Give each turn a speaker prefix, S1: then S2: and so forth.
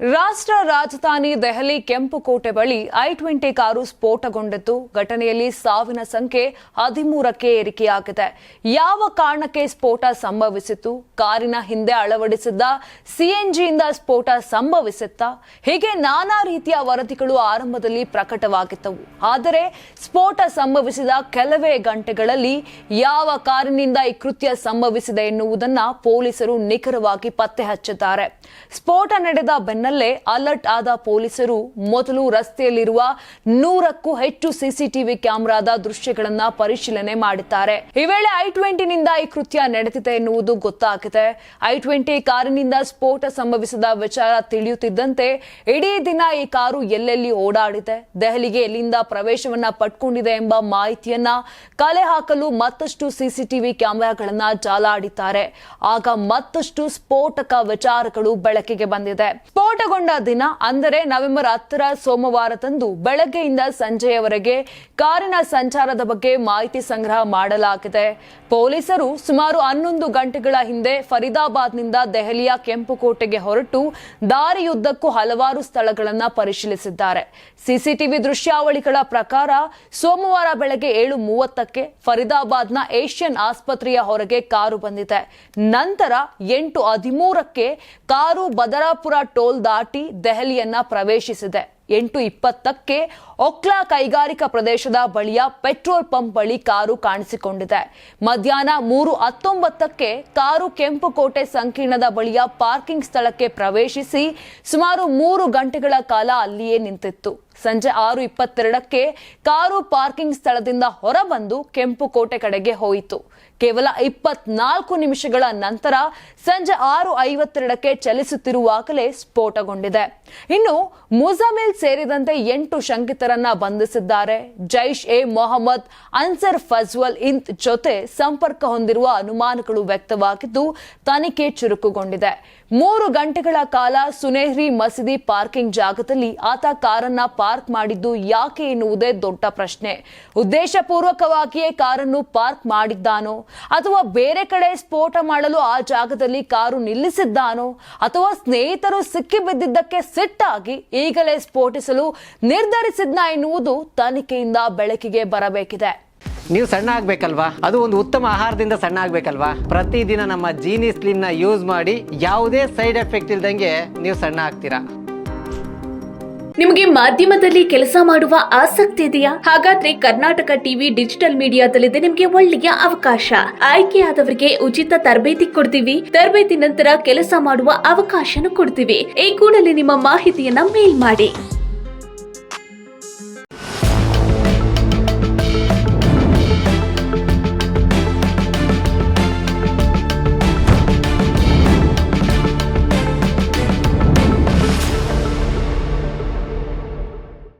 S1: ರಾಷ್ಟ್ರ ರಾಜಧಾನಿ ದೆಹಲಿ ಕೆಂಪುಕೋಟೆ ಬಳಿ ಐ ಟ್ವೆಂಟಿ ಕಾರು ಸ್ಫೋಟಗೊಂಡಿತ್ತು. ಘಟನೆಯಲ್ಲಿ ಸಾವಿನ ಸಂಖ್ಯೆ ಹದಿಮೂರಕ್ಕೆ ಏರಿಕೆಯಾಗಿದೆ. ಯಾವ ಕಾರಣಕ್ಕೆ ಸ್ಫೋಟ ಸಂಭವಿಸಿತು ಕಾರಿನ ಹಿಂದೆ ಅಳವಡಿಸಿದ್ದ ಸಿಎನ್ಜಿಯಿಂದ ಸ್ಫೋಟ ಸಂಭವಿಸುತ್ತಾ? ಹೀಗೆ ನಾನಾ ರೀತಿಯ ವರದಿಗಳು ಆರಂಭದಲ್ಲಿ ಪ್ರಕಟವಾಗಿದ್ದವು. ಆದರೆ ಸ್ಫೋಟ ಸಂಭವಿಸಿದ ಕೆಲವೇ ಗಂಟೆಗಳಲ್ಲಿ ಯಾವ ಕಾರಿನಿಂದ ಈ ಕೃತ್ಯ ಸಂಭವಿಸಿದೆ ಎನ್ನುವುದನ್ನು ಪೊಲೀಸರು ನಿಖರವಾಗಿ ಪತ್ತೆ ಹಚ್ಚಿದ್ದಾರೆ ಸ್ಫೋಟ ನಡೆದ ಬೆನ್ನಲ್ಲೇ ಅಲರ್ಟ್ ಆದ ಪೊಲೀಸರು ಮೊದಲು ರಸ್ತೆಯಲ್ಲಿರುವ ನೂರಕ್ಕೂ ಹೆಚ್ಚು ಸಿಸಿಟಿವಿ ಕ್ಯಾಮೆರಾದ ದೃಶ್ಯಗಳನ್ನ ಪರಿಶೀಲನೆ ಮಾಡಿದ್ದಾರೆ. ಈ ವೇಳೆ ಐ ಟ್ವೆಂಟಿನಿಂದ ಈ ಕೃತ್ಯ ನಡೆದಿದೆ ಎನ್ನುವುದು ಗೊತ್ತಾಗಿದೆ. ಐ ಟ್ವೆಂಟಿ ಕಾರಿನಿಂದ ಸ್ಫೋಟ ಸಂಭವಿಸಿದ ವಿಚಾರ ತಿಳಿಯುತ್ತಿದ್ದಂತೆ ಇಡೀ ದಿನ ಈ ಕಾರು ಎಲ್ಲೆಲ್ಲಿ ಓಡಾಡಿದೆ, ದೆಹಲಿಗೆ ಎಲ್ಲಿಂದ ಪ್ರವೇಶವನ್ನ ಪಟ್ಕೊಂಡಿದೆ ಎಂಬ ಮಾಹಿತಿಯನ್ನ ಕಲೆ ಹಾಕಲು ಮತ್ತಷ್ಟು ಸಿಸಿಟಿವಿ ಕ್ಯಾಮೆರಾಗಳನ್ನ ಜಾಲಾಡಿದ್ದಾರೆ. ಆಗ ಮತ್ತಷ್ಟು ಸ್ಫೋಟಕ ವಿಚಾರಗಳು ಬೆಳಕಿಗೆ ಬಂದಿದೆ. ಸ್ಫೋಟಗೊಂಡ ದಿನ ಅಂದರೆ ನವೆಂಬರ್ ಹತ್ತರ ಸೋಮವಾರದಂದು ಬೆಳಗ್ಗೆಯಿಂದ ಸಂಜೆಯವರೆಗೆ ಕಾರಿನ ಸಂಚಾರದ ಬಗ್ಗೆ ಮಾಹಿತಿ ಸಂಗ್ರಹ ಮಾಡಲಾಗಿದೆ. ಪೊಲೀಸರು ಸುಮಾರು ಹನ್ನೊಂದು ಗಂಟೆಗಳ ಹಿಂದೆ ಫರೀದಾಬಾದ್ನಿಂದ ದೆಹಲಿಯ ಕೆಂಪುಕೋಟೆಗೆ ಹೊರಟು ದಾರಿಯುದ್ದಕ್ಕೂ ಹಲವಾರು ಸ್ಥಳಗಳನ್ನು ಪರಿಶೀಲಿಸಿದ್ದಾರೆ. ಸಿಸಿಟಿವಿ ದೃಶ್ಯಾವಳಿಗಳ ಪ್ರಕಾರ ಸೋಮವಾರ ಬೆಳಗ್ಗೆ ಏಳು ಮೂವತ್ತಕ್ಕೆ ಫರೀದಾಬಾದ್ನ ಏಷ್ಯನ್ ಆಸ್ಪತ್ರೆಯ ಹೊರಗೆ ಕಾರು ಬಂದಿದೆ. ನಂತರ ಎಂಟು ಹದಿಮೂರಕ್ಕೆ ಕಾರು ಬದರಾಪುರ ಟೋಲ್ ದಾಟಿ ದೆಹಲಿಯನ್ನ ಪ್ರವೇಶಿಸಿದೆ. ಎಂಟು ಇಪ್ಪತ್ತಕ್ಕೆ ಒಕ್ಲಾ ಕೈಗಾರಿಕಾ ಪ್ರದೇಶದ ಬಳಿಯ ಪೆಟ್ರೋಲ್ ಪಂಪ್ ಬಳಿ ಕಾರು ಕಾಣಿಸಿಕೊಂಡಿದೆ. ಮಧ್ಯಾಹ್ನ ಮೂರು ಹತ್ತೊಂಬತ್ತಕ್ಕೆ ಕಾರು ಕೆಂಪುಕೋಟೆ ಸಂಕೀರ್ಣದ ಬಳಿಯ ಪಾರ್ಕಿಂಗ್ ಸ್ಥಳಕ್ಕೆ ಪ್ರವೇಶಿಸಿ ಸುಮಾರು ಮೂರು ಗಂಟೆಗಳ ಕಾಲ ಅಲ್ಲಿಯೇ ನಿಂತಿತ್ತು. ಸಂಜೆ ಆರು ಇಪ್ಪತ್ತೆರಡಕ್ಕೆ ಕಾರು ಪಾರ್ಕಿಂಗ್ ಸ್ಥಳದಿಂದ ಹೊರಬಂದು ಕೆಂಪುಕೋಟೆ ಕಡೆಗೆ ಹೋಯಿತು. ಕೇವಲ ಇಪ್ಪತ್ನಾಲ್ಕು ನಿಮಿಷಗಳ ನಂತರ ಸಂಜೆ ಆರು ಐವತ್ತೆರಡಕ್ಕೆ ಚಲಿಸುತ್ತಿರುವಾಗಲೇ ಸ್ಫೋಟಗೊಂಡಿದೆ. ಇನ್ನು ಮುಜಮಿಲ್ ಸೇರಿದಂತೆ ಎಂಟು ಶಂಕಿತರನ್ನ ಬಂಧಿಸಿದ್ದಾರೆ. ಜೈಷ್ ಎ ಮೊಹಮ್ಮದ್, ಅನ್ಸರ್ ಫಜ್ವಲ್ ಇಂತ್ ಜೊತೆ ಸಂಪರ್ಕ ಹೊಂದಿರುವ ಅನುಮಾನಗಳು ವ್ಯಕ್ತವಾಗಿದ್ದು ತನಿಖೆ ಚುರುಕುಗೊಂಡಿದೆ. ಮೂರು ಗಂಟೆಗಳ ಕಾಲ ಸುನೇಹ್ರಿ ಮಸೀದಿ ಪಾರ್ಕಿಂಗ್ ಜಾಗದಲ್ಲಿ ಆತ ಕಾರನ್ನ ಪಾರ್ಕ್ ಮಾಡಿದ್ದು ಯಾಕೆ ಎನ್ನುವುದೇ ದೊಡ್ಡ ಪ್ರಶ್ನೆ. ಉದ್ದೇಶಪೂರ್ವಕವಾಗಿಯೇ ಕಾರನ್ನು ಪಾರ್ಕ್ ಮಾಡಿದ್ದಾನೋ, ಅಥವಾ ಬೇರೆ ಕಡೆ ಸ್ಫೋಟ ಮಾಡಲು ಆ ಜಾಗದಲ್ಲಿ ಕಾರು ನಿಲ್ಲಿಸಿದ್ದಾನೋ, ಅಥವಾ ಸ್ನೇಹಿತರು ಸಿಕ್ಕಿಬಿದ್ದಿದ್ದಕ್ಕೆ ಸಿಟ್ಟಾಗಿ ಈಗಲೇ ಸ್ಫೋಟಿಸಲು ನಿರ್ಧರಿಸಿದ್ನ ಎನ್ನುವುದು ತನಿಖೆಯಿಂದ ಬೆಳಕಿಗೆ ಬರಬೇಕಿದೆ.
S2: ನೀವು ಸಣ್ಣ ಆಗ್ಬೇಕಲ್ವಾ? ಅದು ಒಂದು ಉತ್ತಮ ಆಹಾರದಿಂದ ಸಣ್ಣ ಆಗ್ಬೇಕಲ್ವಾ? ಪ್ರತಿದಿನ ನಮ್ಮ ಜೀನಿ ಸ್ಲಿಮ್ನ ಯೂಸ್ ಮಾಡಿ ಯಾವುದೇ ಸೈಡ್ ಎಫೆಕ್ಟ್ ಇಲ್ದಂಗೆ ನೀವು ಸಣ್ಣ ಆಗ್ತೀರಾ?
S3: ನಿಮಗೆ ಮಾಧ್ಯಮದಲ್ಲಿ ಕೆಲಸ ಮಾಡುವ ಆಸಕ್ತಿ ಇದೆಯಾ? ಹಾಗಾದ್ರೆ ಕರ್ನಾಟಕ ಟಿವಿ ಡಿಜಿಟಲ್ ಮೀಡಿಯಾದಲ್ಲಿದೆ ನಿಮಗೆ ಒಳ್ಳೆಯ ಅವಕಾಶ. ಆಯ್ಕೆಯಾದವರಿಗೆ ಉಚಿತ ತರಬೇತಿ ಕೊಡ್ತೀವಿ. ತರಬೇತಿ ನಂತರ ಕೆಲಸ ಮಾಡುವ ಅವಕಾಶನೂ ಕೊಡ್ತೀವಿ. ಈ ಕೂಡಲೇ ನಿಮ್ಮ ಮಾಹಿತಿಯನ್ನ ಮೇಲ್ ಮಾಡಿ.